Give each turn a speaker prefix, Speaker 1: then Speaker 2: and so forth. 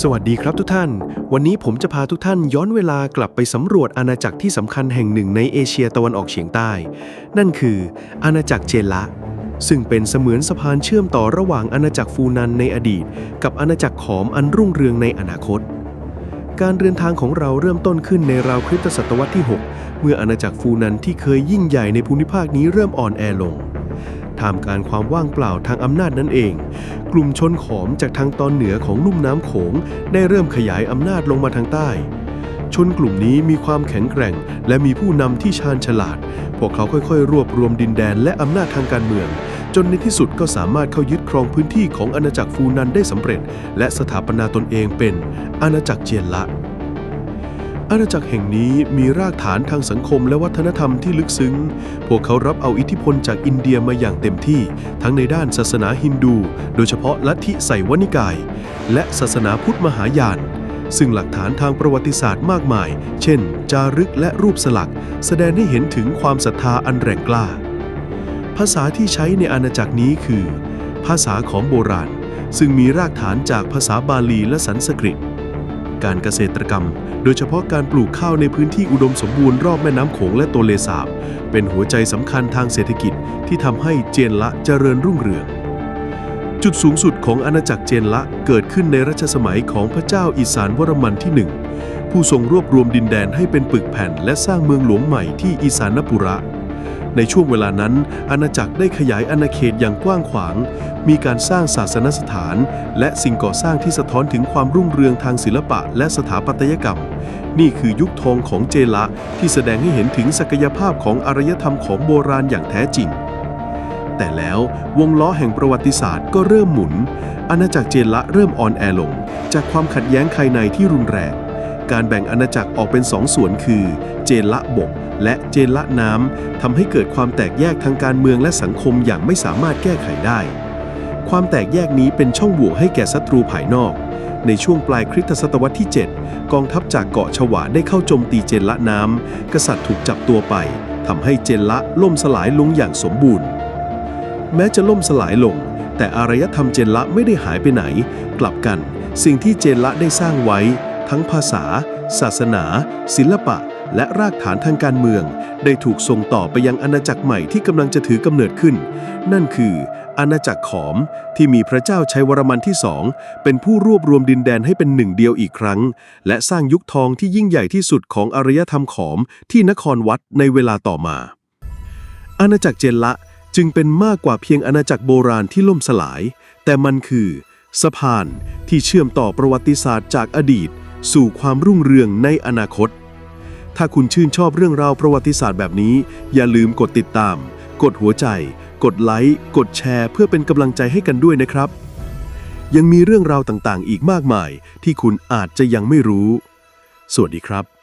Speaker 1: สวัสดีครับทุกท่าน วันนี้ผมจะพาทุกท่านย้อนเวลากลับไปสำรวจอาณาจักรที่สำคัญแห่งหนึ่งในเอเชียตะวันออกเฉียงใต้ นั่นคือ อาณาจักรเจละ ซึ่งเป็นเสมือนสะพานเชื่อมต่อระหว่างอาณาจักรฟูนันในอดีต กับอาณาจักรขอมอันรุ่งเรืองในอนาคต การเดินทางของเราเริ่มต้นขึ้นในราวคริสตศตวรรษที่ 6 เมื่ออาณาจักรฟูนันที่เคยยิ่งใหญ่ในภูมิภาคนี้เริ่มอ่อนแอลง ท่ามกลารความว่างเปล่าทางอำนาจนั่นเอง กลุ่มชนขอมจากทางตอนเหนือของลุ่มน้ำโขง ได้เริ่มขยายอำนาจลงมาทางใต้ ชนกลุ่มนี้มีความแข็งแกร่ง และมีผู้นำที่ชาญฉลาด พวกเขาค่อยๆ รวบรวมดินแดนและอำนาจทางการเมือง จนในที่สุดก็สามารถเข้ายึดครองพื้นที่ของอาณาจักรฟูนันได้สำเร็จ และสถาปนาตนเองเป็นอาณาจักรเจียนละ อาณาจักรแห่งนี้มีรากฐานทางสังคมและวัฒนธรรมที่ลึกซึ้ง พวกเขารับเอาอิทธิพลจากอินเดียมาอย่างเต็มที่ ทั้งในด้านศาสนาฮินดู โดยเฉพาะลัทธิไสยวนิกาย และศาสนาพุทธมหายาน ซึ่งหลักฐานทางประวัติศาสตร์มากมาย เช่น จารึกและรูปสลัก แสดงให้เห็นถึงความศรัทธาอันแรงกล้า ภาษาที่ใช้ในอาณาจักรนี้คือ ภาษาของโบราณ ซึ่งมีรากฐานจากภาษาบาลีและสันสกฤต การเกษตรกรรม โดยเฉพาะการปลูกข้าวในพื้นที่อุดมสมบูรณ์รอบแม่น้ำโขงและโตเลสาบ เป็นหัวใจสำคัญทางเศรษฐกิจที่ทำให้เจนละเจริญรุ่งเรือง จุดสูงสุดของอาณาจักรเจนละเกิดขึ้นในรัชสมัยของพระเจ้าอิสานวรมันที่หนึ่งผู้ทรงรวบรวมดินแดนให้เป็นปึกแผ่น และสร้างเมืองหลวงใหม่ที่อิสานปุระ ในช่วงเวลานั้น อาณาจักรได้ขยายอาณาเขตอย่างกว้างขวาง มีการสร้างศาสนสถาน และสิ่งก่อสร้างที่สะท้อนถึงความรุ่งเรืองทางศิลปะและสถาปัตยกรรม นี่คือยุคทองของเจละที่แสดงให้เห็นถึงศักยภาพของอารยธรรมของโบราณอย่างแท้จริงแต่แล้ววงล้อแห่งประวัติศาสตร์ก็เริ่มหมุน อาณาจักรเจละเริ่มอ่อนแอลง จากความขัดแย้งภายในที่รุนแรง การแบ่งอาณาจักรออกเป็นสองส่วนคือ เจนละบก และเจนละน้ำทำให้เกิดความแตกแยกทางการเมืองและสังคมอย่างไม่สามารถแก้ไขได้ ความแตกแยกนี้เป็นช่องโหว่ให้แก่ศัตรูภายนอก ในช่วงปลายคริสตศตวรรษที่ 7 กองทัพจากเกาะฉวาได้เข้าโจมตีเจนละน้ำกษัตริย์ถูกจับตัวไปทำให้เจนละล่มสลายลงอย่างสมบูรณ์ แม้จะล่มสลายลง แต่อารยธรรมเจนละไม่ได้หายไปไหน กลับกัน สิ่งที่เจนละได้สร้างไว้ ทั้งภาษา ศาสนา ศิลปะ และรากฐานทางการเมือง ได้ถูกส่งต่อไปยังอาณาจักรใหม่ที่กำลังจะถือกำเนิดขึ้น นั่นคือ อาณาจักรขอมที่มีพระเจ้าชัยวรมันที่สองเป็นผู้รวบรวมดินแดนให้เป็นหนึ่งเดียวอีกครั้ง และสร้างยุคทองที่ยิ่งใหญ่ที่สุดของอารยธรรมขอมที่นครวัดในเวลาต่อมา อาณาจักรเจนละจึงเป็นมากกว่าเพียงอาณาจักรโบราณที่ล่มสลาย แต่มันคือ สะพานที่เชื่อมต่อประวัติศาสตร์จากอดีต สู่ความรุ่งเรืองในอนาคต ถ้าคุณชื่นชอบเรื่องราวประวัติศาสตร์แบบนี้ อย่าลืมกดติดตาม กดหัวใจ กดไลค์กดแชร์ เพื่อเป็นกำลังใจให้กันด้วยนะครับ ยังมีเรื่องราวต่างๆ อีกมากมายที่คุณอาจจะยังไม่รู้ สวัสดีครับ